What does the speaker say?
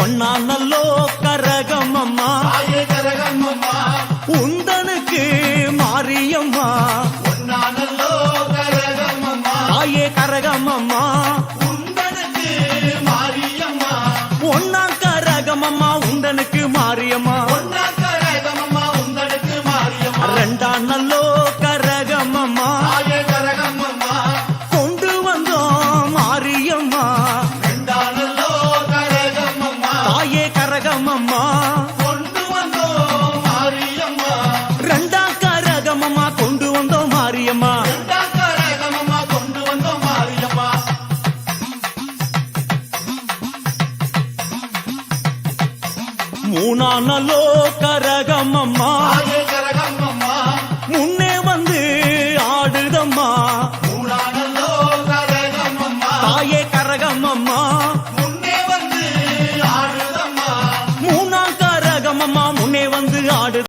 ஒன்னா நல்லோ கரகமம்மா. தாயே கரகம்மம்மா உந்தனுக்கு மாரியம்மா. பொன்னானல்லோ கரகம்மம்மா தாயே கரகமம்மா. உந்தனுக்கு மாரியம்மா. ஒன்னா கரகமம்மா உந்தனுக்கு தாயே கரகமம்மா. கொண்டு வந்தோம் மாரியம்மா. மாரியம்மா. ரெண்டாம் கரகம்மம்மா கொண்டு வந்தோம் மாரியம்மா. மூணா நல்லோ கரகமம்மா. தாயே